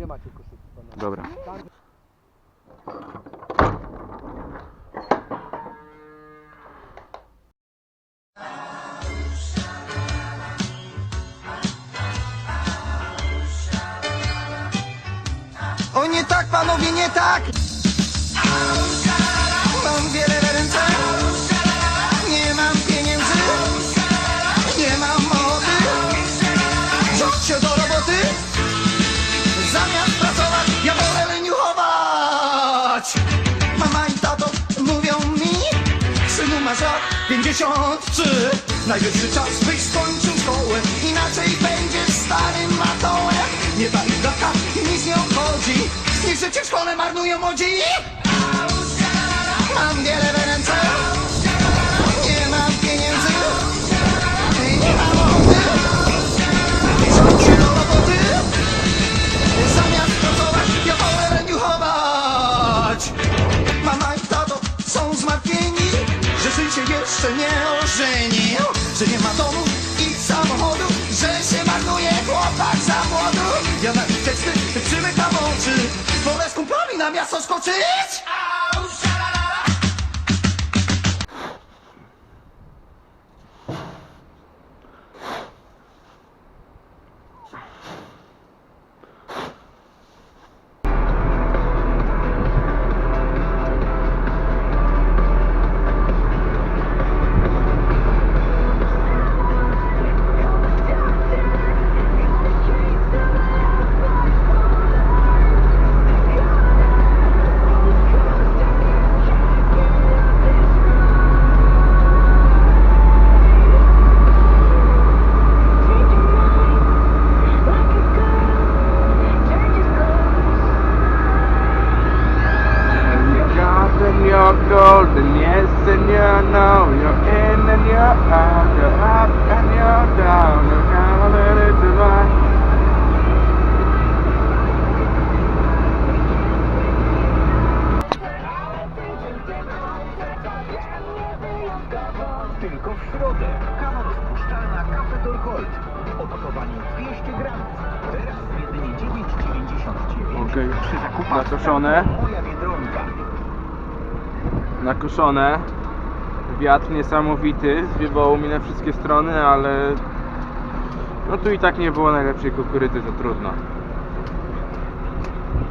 Nie macie koszulki panowie. Dobra. O nie tak, panowie, nie tak! 53. Najwyższy czas byś skończył szkołę, inaczej będziesz starym matołem. Nie data i nic nie obchodzi, niech życie w szkole marnują młodzi. Mam wiele jeszcze nie ożenił, że nie ma domu i samochodu, że się marnuje chłopak za młodu. Ja na ich teksty przymykam oczy, wolę z kumplami na miasto skoczyć. Nakoszone Wiatr niesamowity, zwiewało mi na wszystkie strony, ale no tu i tak nie było najlepszej kukurydzy, to trudno.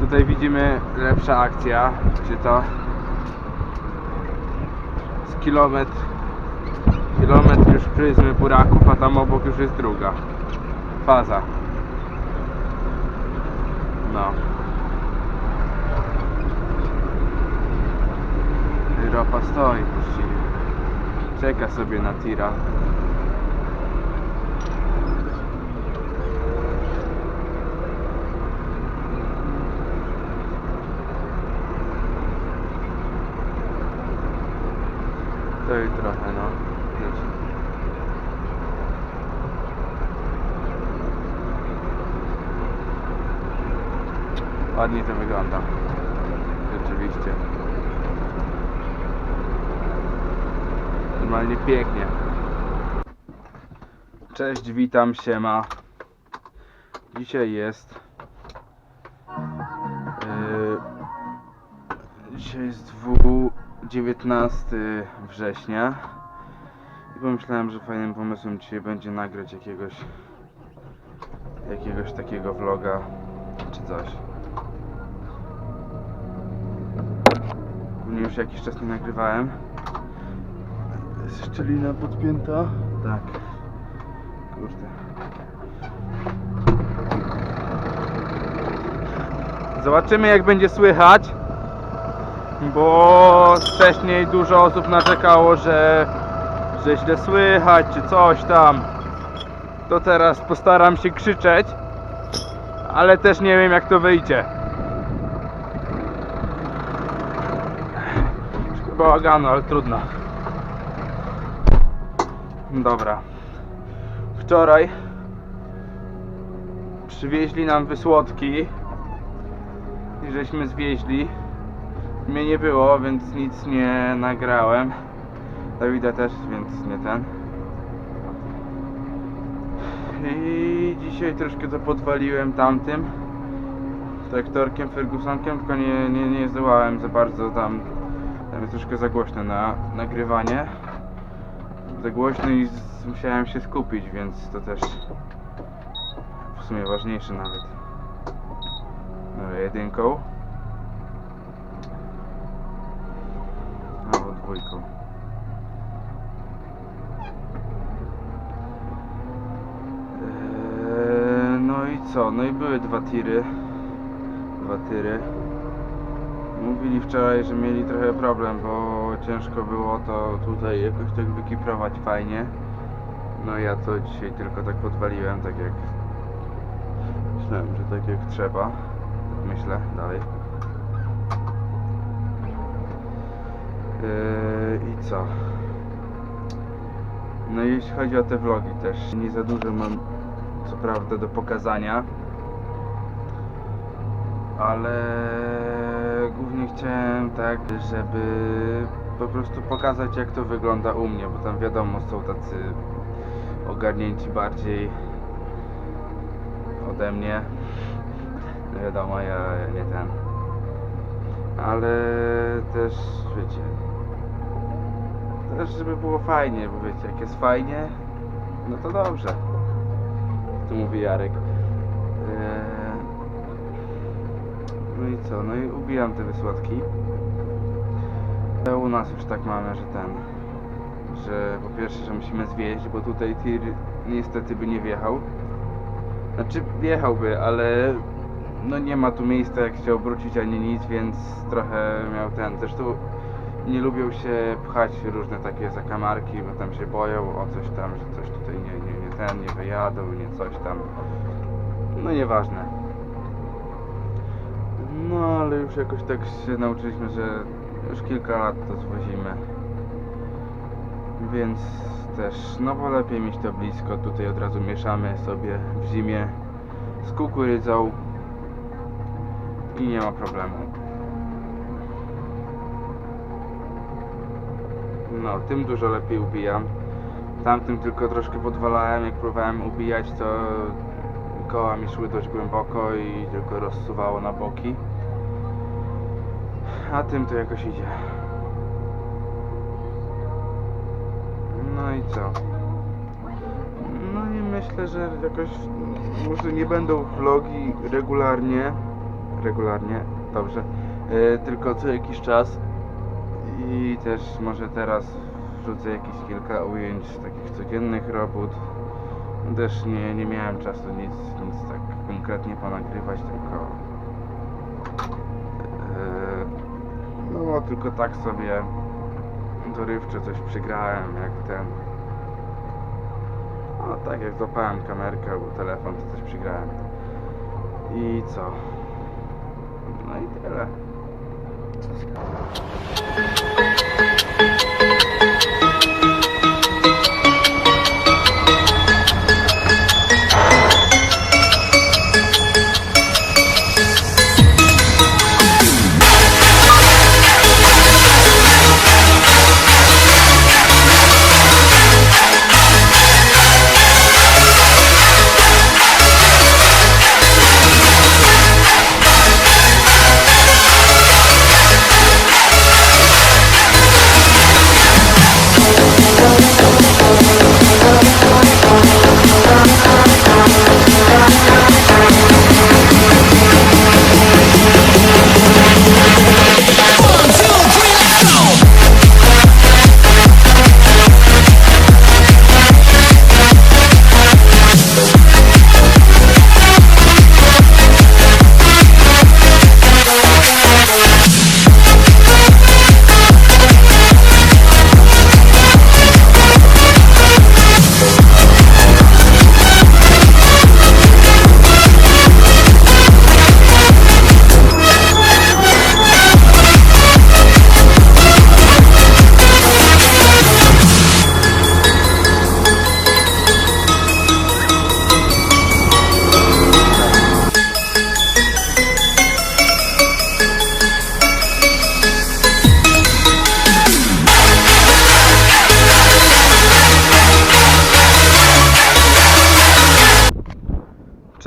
Tutaj widzimy lepsza akcja, czy to z kilometr kilometr już pryzmy buraków, a tam obok już jest druga faza. No. Stoi właściwie. Czeka sobie na tira. Stoi trochę, no. Leci. Ładnie to wygląda. Rzeczywiście. Normalnie pięknie. Cześć, witam, siema. Dzisiaj jest... Yy, dzisiaj jest 2, 19 września. I pomyślałem, że fajnym pomysłem dzisiaj będzie nagrać jakiegoś... Jakiegoś takiego vloga, czy coś. Już jakiś czas nie nagrywałem. Jest szczelina podpięta? Tak. Kurde. Zobaczymy jak będzie słychać. Bo wcześniej dużo osób narzekało, że, że źle słychać czy coś tam. To teraz postaram się krzyczeć. Ale też nie wiem jak to wyjdzie. Bałagano, ale trudno. Dobra. Wczoraj przywieźli nam wysłodki i żeśmy zwieźli. Mnie nie było, więc nic nie nagrałem. Dawida też, więc nie ten. I dzisiaj troszkę to podwaliłem tamtym. traktorkiem Fergusonkiem, tylko nie, nie, nie zdołałem za bardzo tam, tam troszkę za głośno na nagrywanie. Za głośno i musiałem się skupić, więc to też w sumie ważniejsze nawet. Dobra, jedynką. Albo dwójką. Eee, no i co? No i były dwa tiry. Dwa tiry. Mówili wczoraj, że mieli trochę problem, bo ciężko było to tutaj jakoś tak wykiprować fajnie. No ja to dzisiaj tylko tak podwaliłem, tak jak myślałem, że tak jak trzeba. Tak myślę dalej. Eee, I co? No i jeśli chodzi o te vlogi też, nie za dużo mam co prawda do pokazania, ale chciałem tak, żeby po prostu pokazać jak to wygląda u mnie, bo tam wiadomo są tacy ogarnięci bardziej ode mnie. No wiadomo, ja, nie ten. Ale też wiecie, też żeby było fajnie, bo wiecie, jak jest fajnie, no to dobrze. Tu mówi Jarek. No i co, no i ubijam te wysłodki. U nas już tak mamy, że ten, że po pierwsze, że musimy zwieść, bo tutaj tir niestety by nie wjechał. Znaczy wjechałby, ale no nie ma tu miejsca jak się obrócić ani nic, więc trochę miał ten. Zresztą nie lubią się pchać różne takie zakamarki, bo tam się boją o coś tam, że coś tutaj nie, nie, nie ten, nie wyjadą, nie coś tam. No nieważne. No ale już jakoś tak się nauczyliśmy, że już kilka lat to zwozimy. Więc też, no bo lepiej mieć to blisko. Tutaj od razu mieszamy sobie w zimie z kukurydzą i nie ma problemu. No, tym dużo lepiej ubijam. Tamtym tylko troszkę podwalałem, jak próbowałem ubijać, to koła mi szły dość głęboko i tylko rozsuwało na boki. A tym to jakoś idzie. No i co? No i myślę, że jakoś może nie będą vlogi regularnie. Regularnie, dobrze. E, tylko co jakiś czas. I też może teraz wrzucę jakieś kilka ujęć takich codziennych robót. Też nie, nie miałem czasu nic, nic tak konkretnie ponagrywać, tylko tylko tak sobie dorywczo coś przygrałem, jak ten. No tak jak złapałem kamerkę albo telefon, to coś przygrałem i co? No i tyle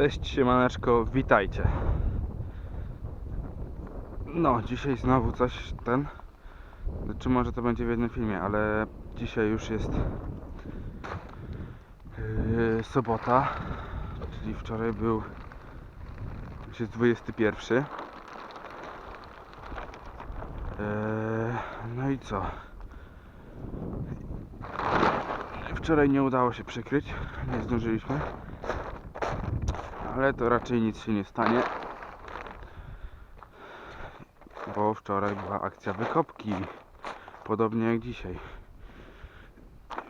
Cześć, siemaneczko, witajcie. No, dzisiaj znowu coś ten. Czy może to będzie w jednym filmie, ale dzisiaj już jest yy, sobota, czyli wczoraj był już jest 21. Yy, no i co? Wczoraj nie udało się przykryć, nie zdążyliśmy, ale to raczej nic się nie stanie bo wczoraj była akcja wykopki, podobnie jak dzisiaj.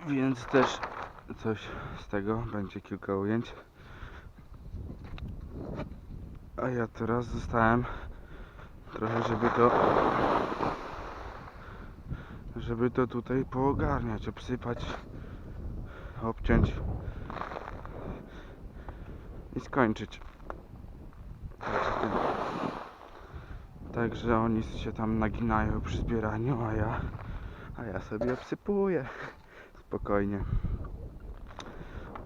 Więc też coś z tego będzie kilka ujęć. A ja teraz zostałem trochę, żeby to żeby to tutaj poogarniać, obsypać, obciąć i skończyć. Także oni się tam naginają przy zbieraniu, a ja, a ja sobie obsypuję. Spokojnie.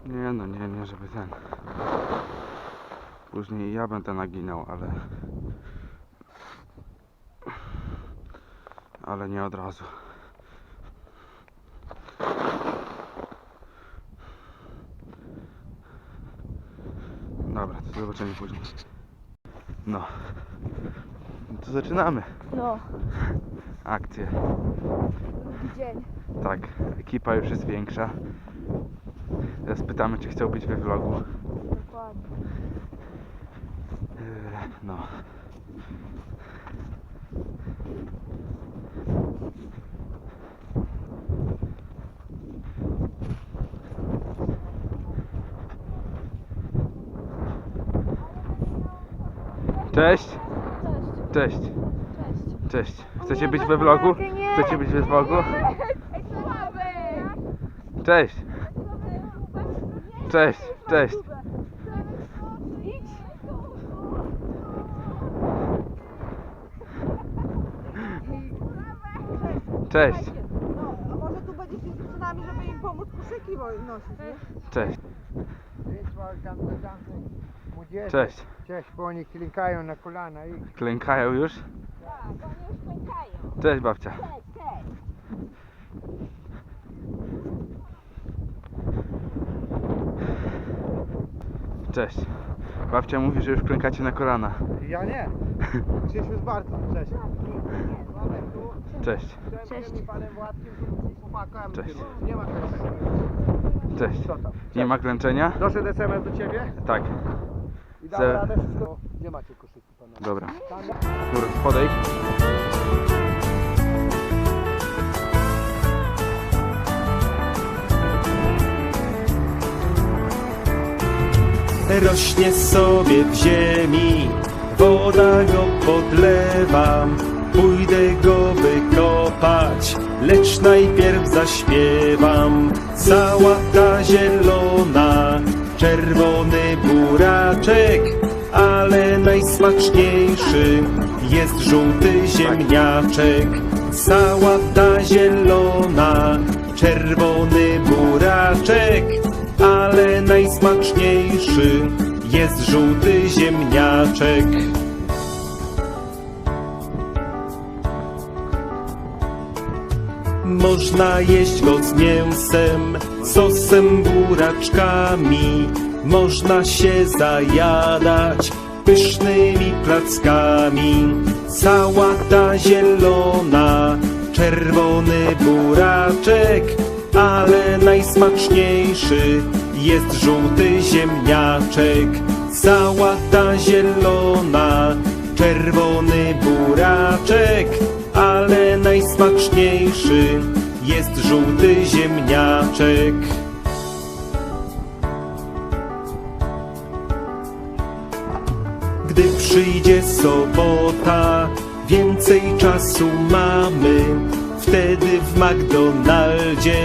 Nie no, nie, nie, żeby ten. Później ja będę naginał, ale. Ale nie od razu. Dobra, to zobaczymy później. No. No to zaczynamy No, akcję. drugi dzień. Tak, ekipa już jest większa. Teraz pytamy, czy chciał być we vlogu. Dokładnie. Yy, No. Cześć! Cześć. Cześć! Cześć. Cześć! Chcecie być we vlogu? Chcecie być we vlogu? Cześć! Cześć! Cześć! Cześć! No, a może tu będziesz z dziewczynami, żeby im pomóc koszyki nosić, nie? Cześć! Młodzieży. Cześć! Cześć, bo oni klikają na kolana i Klękają już? Cześć babcia! Cześć! Babcia mówi, że już klękacie na kolana. ja nie. Krzysiu z Bartą, cześć. Tu, Cześć! Cześć. Cześć. Nie ma klęczenia. Cześć! Nie ma klęczenia? Doszedł SMS do ciebie Tak. I dam Ze- radę wszystko. Nie macie koszyki panowie. Dobra. Tam Dobra, podejdź. rośnie sobie w ziemi, woda go podlewa. Pójdę go wykopać, lecz najpierw zaśpiewam. Cała ta zielona, czerwony buraczek, ale najsmaczniejszy jest żółty ziemniaczek. Cała ta zielona, czerwony buraczek, ale najsmaczniejszy jest żółty ziemniaczek. Można jeść go z mięsem, sosem, buraczkami. Można się zajadać pysznymi plackami. Cała ta zielona, czerwony buraczek, ale najsmaczniejszy jest żółty ziemniaczek. Cała ta zielona, czerwony buraczek, ale najsmaczniejszy jest żółty ziemniaczek. Gdy przyjdzie sobota, więcej czasu mamy. Wtedy w McDonaldzie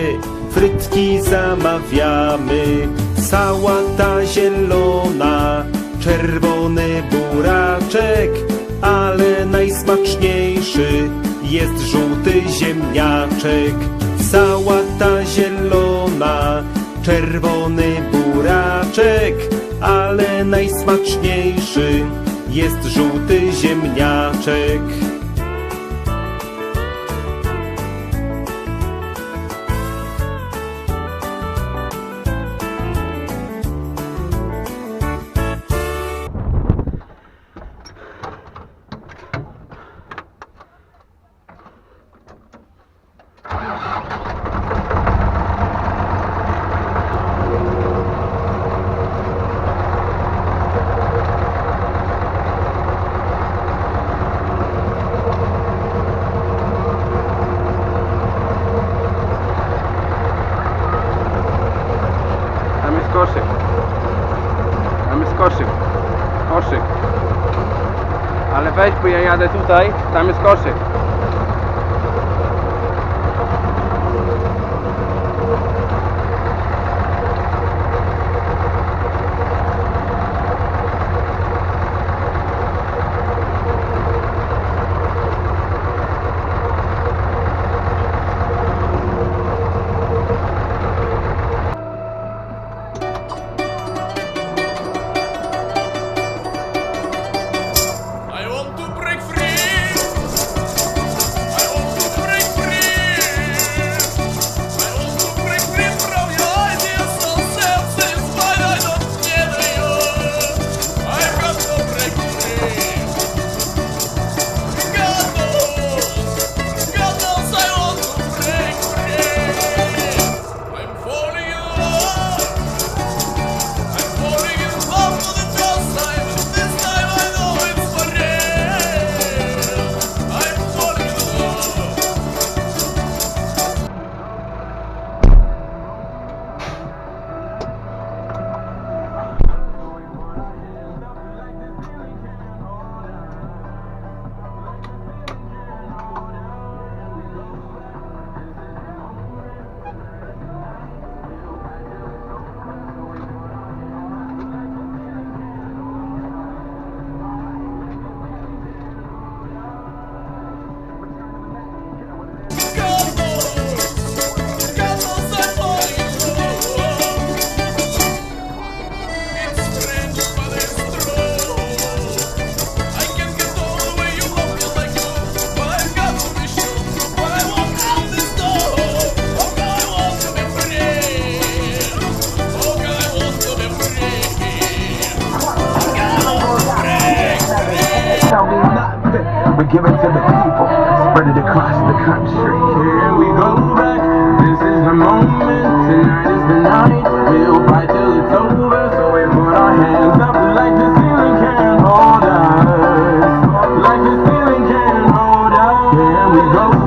frytki zamawiamy. Cała ta zielona, czerwony buraczek, ale najsmaczniejszy jest żółty ziemniaczek. Sałata zielona, czerwony buraczek, ale najsmaczniejszy jest żółty ziemniaczek. jadę tutaj, tam jest koszyk.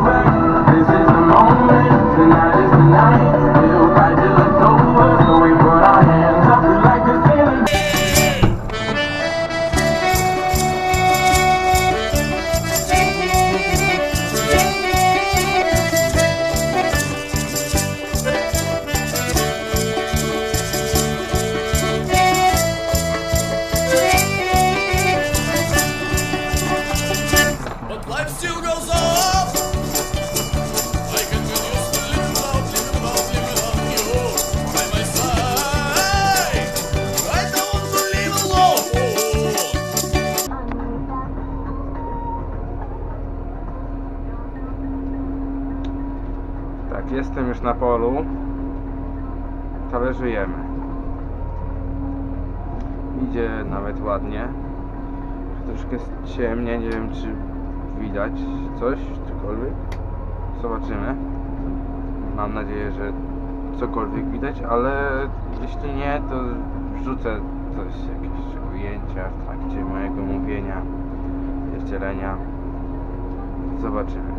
back. Tak, jestem już na polu. Talerzujemy. Idzie nawet ładnie. Troszkę jest ciemnie, nie wiem czy widać coś, cokolwiek. Zobaczymy. Mam nadzieję, że cokolwiek widać, ale jeśli nie, to wrzucę coś, jakieś ujęcia w trakcie mojego mówienia, pierdzielenia. Zobaczymy.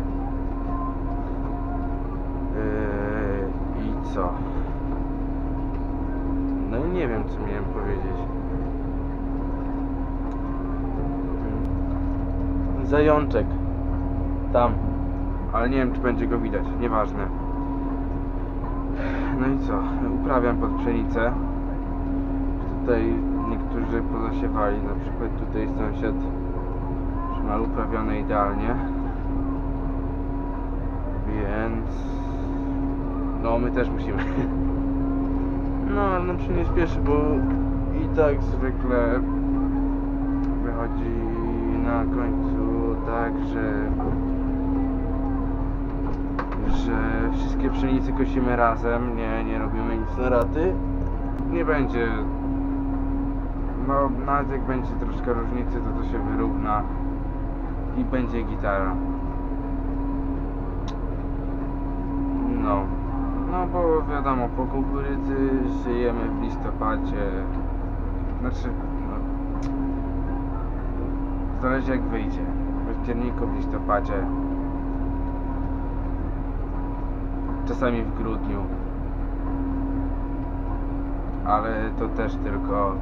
Yy, I co? No i nie wiem, co miałem powiedzieć. Hmm. Zajączek. Tam. Ale nie wiem, czy będzie go widać. Nieważne. No i co? Uprawiam pod pszenicę. Tutaj niektórzy pozasiewali. Na przykład tutaj sąsiad szmal uprawiony idealnie. Więc no, my też musimy. No, ale no, nam się nie spieszy, bo i tak zwykle wychodzi na końcu tak, że, że wszystkie pszenicy kosimy razem, nie, nie robimy nic na raty. Nie będzie, no nawet jak będzie troszkę różnicy, to to się wyrówna i będzie gitara. No bo wiadomo, po kukurydzy żyjemy w listopadzie. Znaczy, no, zależy jak wyjdzie. W październiku, w listopadzie. Czasami w grudniu. Ale to też tylko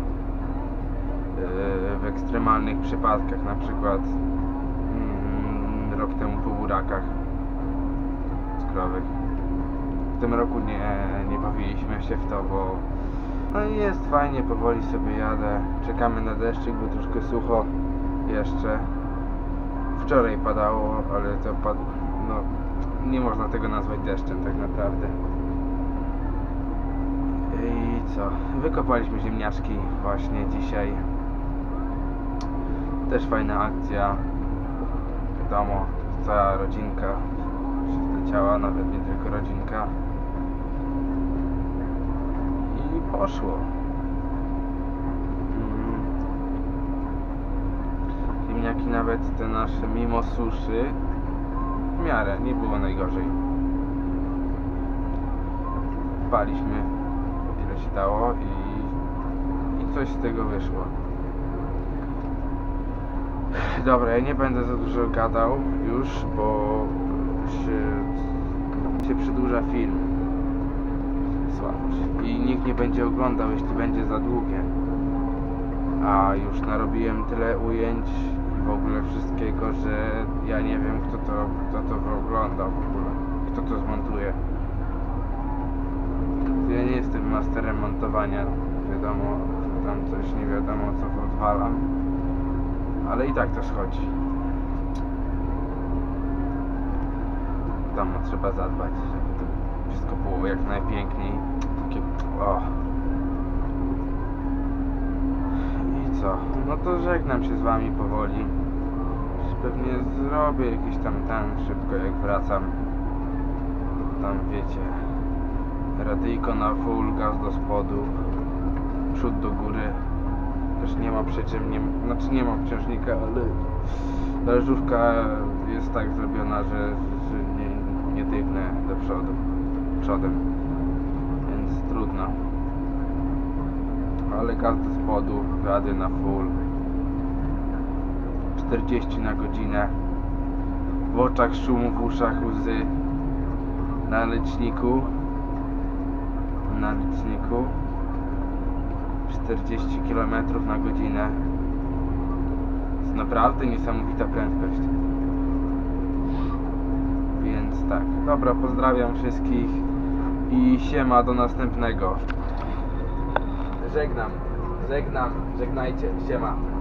yy, w ekstremalnych przypadkach, na przykład mm, rok temu po burakach cukrowych. Tym roku nie, nie bawiliśmy się w to, bo no jest fajnie, powoli sobie jadę. Czekamy na deszczyk, bo troszkę sucho jeszcze. Wczoraj padało, ale to padł, no nie można tego nazwać deszczem tak naprawdę. I co? Wykopaliśmy ziemniaczki właśnie dzisiaj. Też fajna akcja. Wiadomo, cała rodzinka się zleciała, nawet nie tylko rodzinka. I poszło. Mm. Ziemniaki nawet te nasze mimo suszy w miarę, nie było najgorzej. Paliśmy ile się dało i, i coś z tego wyszło. Dobra, ja nie będę za dużo gadał już, bo się, się przedłuża film. I nikt nie będzie oglądał, jeśli będzie za długie. A już narobiłem tyle ujęć i w ogóle wszystkiego, że ja nie wiem kto to, kto to ogląda w ogóle. Kto to zmontuje. Ja nie jestem masterem montowania. Wiadomo, że tam coś nie wiadomo co odwalam. Ale i tak to schodzi. Domu trzeba zadbać, wszystko było jak najpiękniej. Takie... O. I co? No to żegnam się z wami powoli. Pewnie zrobię jakiś tam ten szybko jak wracam. Tam wiecie. Radyjko na full, gaz do spodu. Przód do góry. Też nie ma przy czym, nie, znaczy nie ma obciążnika, ale leżówka jest tak zrobiona, że, że nie, nie dygnę do przodu, przodem, więc trudno. Ale gaz do spodu, jadę na full, 40 na godzinę, w oczach szum, w uszach łzy, na liczniku, na liczniku. 40 km na godzinę. To naprawdę niesamowita prędkość. Więc tak, dobra, pozdrawiam wszystkich i siema do następnego. Żegnam, żegnam, żegnajcie, siema.